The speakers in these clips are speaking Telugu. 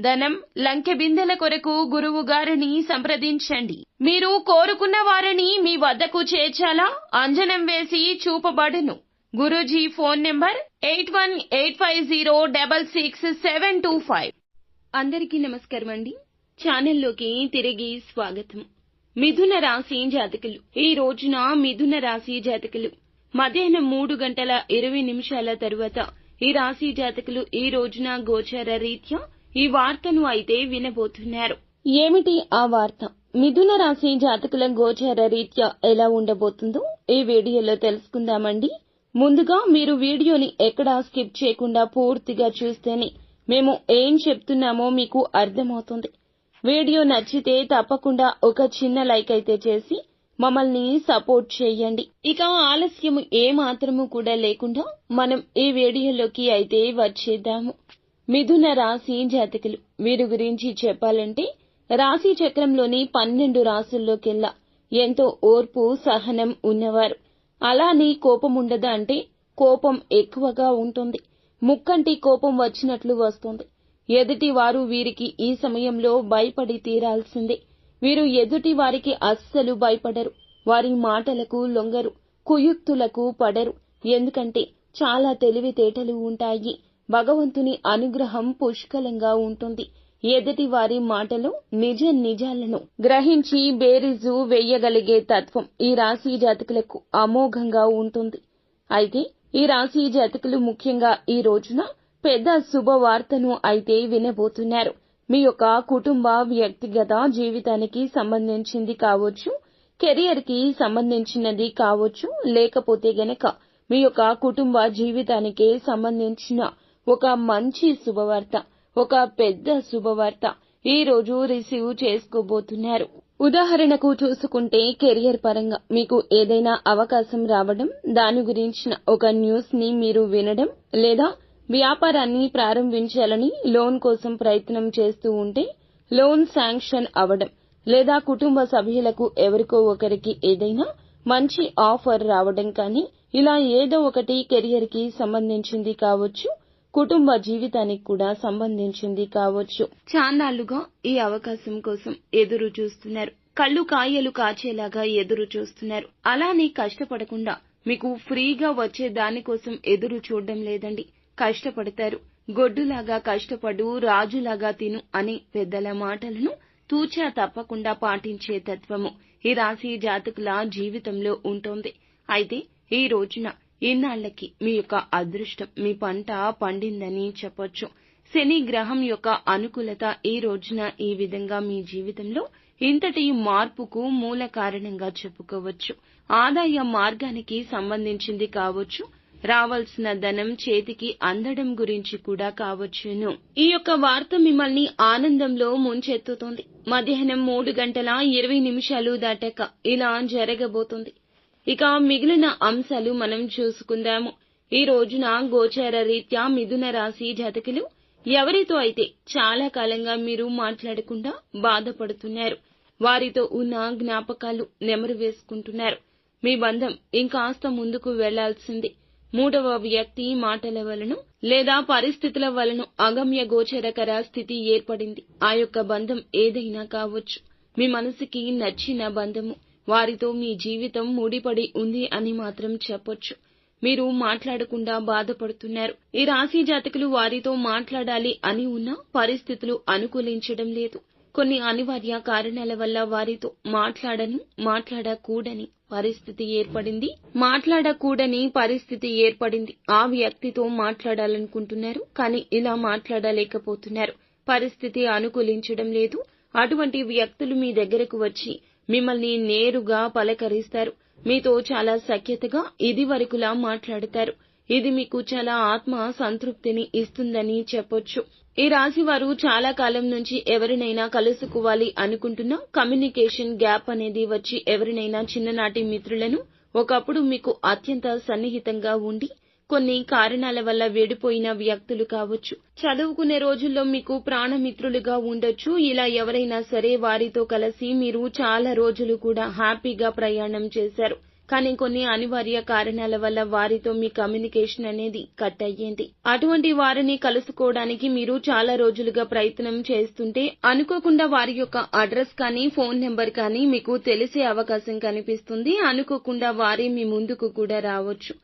ధనం లంకె బిందెల కొరకు గురువు గారిని సంప్రదించండి. మీరు కోరుకున్న వారిని మీ వద్దకు చేర్చాలా? అంజనం వేసి చూపబడును. Guruji phone number eight one eight five zero double six seven two five. అందరికీ నమస్కారం అండి. ఛానల్లోకి తిరిగి స్వాగతం. మిథున రాశి జాతకులు. ఈ రోజున మిథున రాశి జాతకులు. మధ్యాహ్నం మూడు గంటల ఇరవై నిమిషాల తరువాత ఈ రాశి జాతకులు ఈ రోజున గోచర రీత్యా ఈ వార్తను అయితే వినబోతున్నారు. ఏమిటి ఆ వార్త? మిథున రాశి జాతకుల గోచార రీత్యా ఎలా ఉండబోతుందో ఈ వీడియోలో తెలుసుకుందామండి. ముందుగా మీరు వీడియోని ఎక్కడా స్కిప్ చేయకుండా పూర్తిగా చూస్తేనే మేము ఏం చెప్తున్నామో మీకు అర్థమవుతుంది. వీడియో నచ్చితే తప్పకుండా ఒక చిన్న లైక్ అయితే చేసి మమ్మల్ని సపోర్ట్ చేయండి. ఇక ఆలస్యం ఏ మాత్రము కూడా లేకుండా మనం ఈ వీడియోలోకి అయితే వచ్చేద్దాము. మిథున రాశి జాతకులు. వీరి గురించి చెప్పాలంటే రాశి చక్రంలోని పన్నెండు రాసుల్లోకెల్లా ఎంతో ఓర్పు సహనం ఉన్నవారు. అలానే కోపం ఉండదా అంటే కోపం ఎక్కువగా ఉంటుంది. ముక్కంటి కోపం వచ్చినట్లు వస్తుంది. ఎదుటి వారు వీరికి ఈ సమయంలో భయపడి తీరాల్సిందే. వీరు ఎదుటి వారికి అస్సలు భయపడరు. వారి మాటలకు లొంగరు. కుయుక్తులకు పడరు. ఎందుకంటే చాలా తెలివితేటలు ఉంటాయి. భగవంతుని అనుగ్రహం పుష్కలంగా ఉంటుంది. ఎదుటి వారి మాటలో నిజ నిజాలను గ్రహించి బేరీజు వేయగలిగే తత్వం ఈ రాశి జాతకులకు అమోఘంగా ఉంటుంది. అయితే ఈ రాశి జాతకులు ముఖ్యంగా ఈ రోజున పెద్ద శుభవార్తను అయితే వినబోతున్నారు. మీ యొక్క కుటుంబ వ్యక్తిగత జీవితానికి సంబంధించింది కావచ్చు కెరియర్కి సంబంధించినది కావచ్చు లేకపోతే గనక మీ యొక్క కుటుంబ జీవితానికి సంబంధించిన ఒక మంచి శుభవార్త ఒక పెద్ద శుభవార్త ఈ రోజు రిసీవ్ చేసుకోబోతున్నారు. ఉదాహరణకు చూసుకుంటే కెరియర్ పరంగా మీకు ఏదైనా అవకాశం రావడం దాని గురించిన ఒక న్యూస్ని మీరు వినడం లేదా వ్యాపారాన్ని ప్రారంభించాలని లోన్ కోసం ప్రయత్నం చేస్తూ ఉంటే లోన్ శాంక్షన్ అవడం లేదా కుటుంబ సభ్యులకు ఎవరికో ఒకరికి ఏదైనా మంచి ఆఫర్ రావడం కానీ ఇలా ఏదో ఒకటి కెరియర్కి సంబంధించింది కావచ్చు కుటుంబ జీవితానికి కూడా సంబంధించింది కావచ్చు. చాన్నాళ్ళుగా ఈ అవకాశం కోసం ఎదురు చూస్తున్నారు. కళ్ళు కాయలు కాచేలాగా ఎదురు చూస్తున్నారు. అలానే కష్టపడకుండా మీకు ఫ్రీగా వచ్చే దానికోసం ఎదురు చూడడం లేదండి. కష్టపడతారు. గొడ్డులాగా కష్టపడు రాజులాగా తిను అనే పెద్దల మాటలను తూచా తప్పకుండా పాటించే తత్వము ఈ రాశి జాతకుల జీవితంలో ఉంటోంది. అయితే ఈ రోజున ఇన్నాళ్ళకి మీ యొక్క అదృష్టం మీ పంట పండిందని చెప్పొచ్చు. శని గ్రహం యొక్క అనుకూలత ఈ రోజున ఈ విధంగా మీ జీవితంలో ఇంతటి మార్పుకు మూల కారణంగా చెప్పుకోవచ్చు. ఆదాయ మార్గానికి సంబంధించింది కావచ్చు. రావాల్సిన ధనం చేతికి అందడం గురించి కూడా కావచ్చును. ఈ యొక్క వార్త మిమ్మల్ని ఆనందంలో ముంచెత్తుతోంది. మధ్యాహ్నం మూడు గంటల ఇరవై నిమిషాలు దాటాక ఇలా జరగబోతుంది. ఇక మిగిలిన అంశాలు మనం చూసుకుందాము. ఈ రోజున గోచార రీత్యా మిథున రాశి జాతకులు ఎవరితో అయితే చాలా కాలంగా మీరు మాట్లాడకుండా బాధపడుతున్నారు? వారితో ఉన్న జ్ఞాపకాలు నెమరు వేసుకుంటున్నారు. మీ బంధం ఇంకాస్త ముందుకు వెళ్ళాల్సింది. మూడవ వ్యక్తి మాటల వలన లేదా పరిస్థితుల వలన అగమ్య గోచరకర స్థితి ఏర్పడింది. ఆ యొక్క బంధం ఏదైనా కావచ్చు. మీ మనసుకి నచ్చిన బంధము. వారితో మీ జీవితం ముడిపడి ఉంది అని మాత్రం చెప్పొచ్చు. మీరు మాట్లాడకుండా బాధపడుతున్నారు. ఈ రాశి జాతకులు వారితో మాట్లాడాలి అని ఉన్న పరిస్థితులు అనుకూలించడం లేదు. కొన్ని అనివార్య కారణాల వల్ల వారితో మాట్లాడను మాట్లాడకూడని పరిస్థితి ఏర్పడింది. మాట్లాడకూడని పరిస్థితి ఏర్పడింది. ఆ వ్యక్తితో మాట్లాడాలనుకుంటున్నారు కానీ ఇలా మాట్లాడలేకపోతున్నారు. పరిస్థితి అనుకూలించడం లేదు. అటువంటి వ్యక్తులు మీ దగ్గరకు వచ్చి మిమ్మల్ని నేరుగా పలకరిస్తారు. మీతో చాలా సఖ్యతగా ఇది వరకులా మాట్లాడతారు. ఇది మీకు చాలా ఆత్మ సంతృప్తిని ఇస్తుందని చెప్పొచ్చు. ఈ రాశి వారు చాలా కాలం నుంచి ఎవరినైనా కలుసుకోవాలి అనుకుంటున్నా కమ్యూనికేషన్ గ్యాప్ అనేది వచ్చి ఎవరినైనా చిన్ననాటి మిత్రులను ఒకప్పుడు మీకు అత్యంత సన్నిహితంగా ఉండి కొన్ని కారణాల వల్ల విడిపోయిన వ్యక్తులు కావచ్చు. చదువుకునే రోజుల్లో మీకు ప్రాణమిత్రులుగా ఉండొచ్చు. ఇలా ఎవరైనా సరే వారితో కలిసి మీరు చాలా రోజులు కూడా హ్యాపీగా ప్రయాణం చేశారు. కానీ కొన్ని అనివార్య కారణాల వల్ల వారితో మీ కమ్యూనికేషన్ అనేది కట్ అయ్యింది. అటువంటి వారిని కలుసుకోవడానికి మీరు చాలా రోజులుగా ప్రయత్నం చేస్తుంటే అనుకోకుండా వారి యొక్క అడ్రస్ కానీ ఫోన్ నెంబర్ కానీ మీకు తెలిసే అవకాశం కనిపిస్తుంది. అనుకోకుండా వారే మీ ముందుకు కూడా రావచ్చు.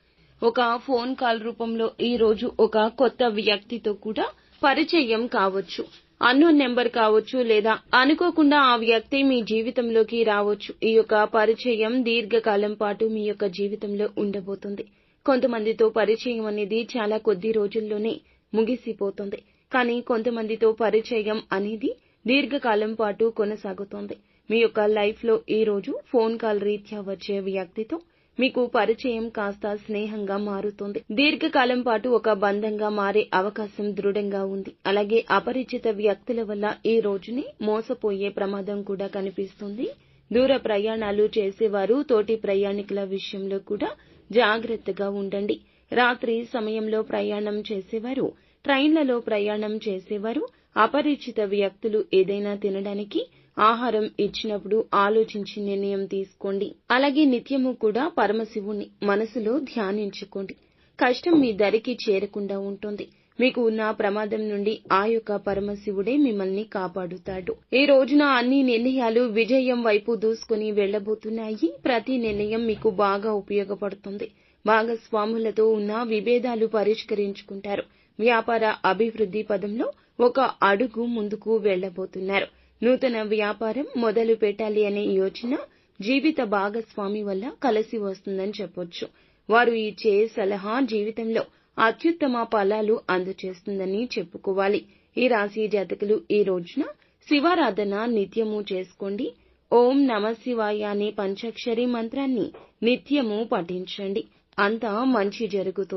ఒక ఫోన్ కాల్ రూపంలో ఈ రోజు ఒక కొత్త వ్యక్తితో కూడా పరిచయం కావచ్చు. అన్నోన్ నెంబర్ కావచ్చు లేదా అనుకోకుండా ఆ వ్యక్తి మీ జీవితంలోకి రావచ్చు. ఈ యొక్క పరిచయం దీర్ఘకాలం పాటు మీ యొక్క జీవితంలో ఉండబోతుంది. కొంతమందితో పరిచయం అనేది చాలా కొద్ది రోజుల్లోనే ముగిసిపోతుంది. కానీ కొంతమందితో పరిచయం అనేది దీర్ఘకాలం పాటు కొనసాగుతోంది. మీ యొక్క లైఫ్లో ఈ రోజు ఫోన్ కాల్ రీత్యా వచ్చే వ్యక్తితో మీకు పరిచయం కాస్త స్నేహంగా మారుతుంది. దీర్ఘకాలం పాటు ఒక బంధంగా మారే అవకాశం దృఢంగా ఉంది. అలాగే అపరిచిత వ్యక్తుల వల్ల ఈ రోజుని మోసపోయే ప్రమాదం కూడా కనిపిస్తుంది. దూర ప్రయాణాలు చేసేవారు తోటి ప్రయాణికుల విషయంలో కూడా జాగ్రత్తగా ఉండండి. రాత్రి సమయంలో ప్రయాణం చేసేవారు ట్రైన్లలో ప్రయాణం చేసేవారు అపరిచిత వ్యక్తులు ఏదైనా తినడానికి ఆహారం ఇచ్చినప్పుడు ఆలోచించి నిర్ణయం తీసుకోండి. అలాగే నిత్యము కూడా పరమశివుణ్ణి మనసులో ధ్యానించుకోండి. కష్టం మీ దరికి చేరకుండా ఉంటుంది. మీకు ఉన్న ప్రమాదం నుండి ఆ యొక్క పరమశివుడే మిమ్మల్ని కాపాడుతాడు. ఈ రోజున అన్ని నిర్ణయాలు విజయం వైపు దూసుకుని వెళ్ళబోతున్నాయి ప్రతి నిర్ణయం మీకు బాగా ఉపయోగపడుతుంది. భాగస్వాములతో ఉన్న విభేదాలు పరిష్కరించుకుంటారు. వ్యాపార అభివృద్ధి పదంలో ఒక అడుగు ముందుకు వెళ్ళబోతున్నారు నూతన వ్యాపారం మొదలు పెట్టాలి అనే యోచన జీవిత భాగస్వామి వల్ల కలిసి వస్తుందని చెప్పొచ్చు. వారు ఇచ్చే సలహా జీవితంలో అత్యుత్తమ ఫలాలు అందచేస్తుందని చెప్పుకోవాలి. ఈ రాశి జాతకులు ఈ రోజున శివారాధన నిత్యము చేసుకోండి. ఓం నమ శివాయ అనే పంచాక్షరి మంత్రాన్ని నిత్యము పఠించండి. అంతా మంచి జరుగుతుంది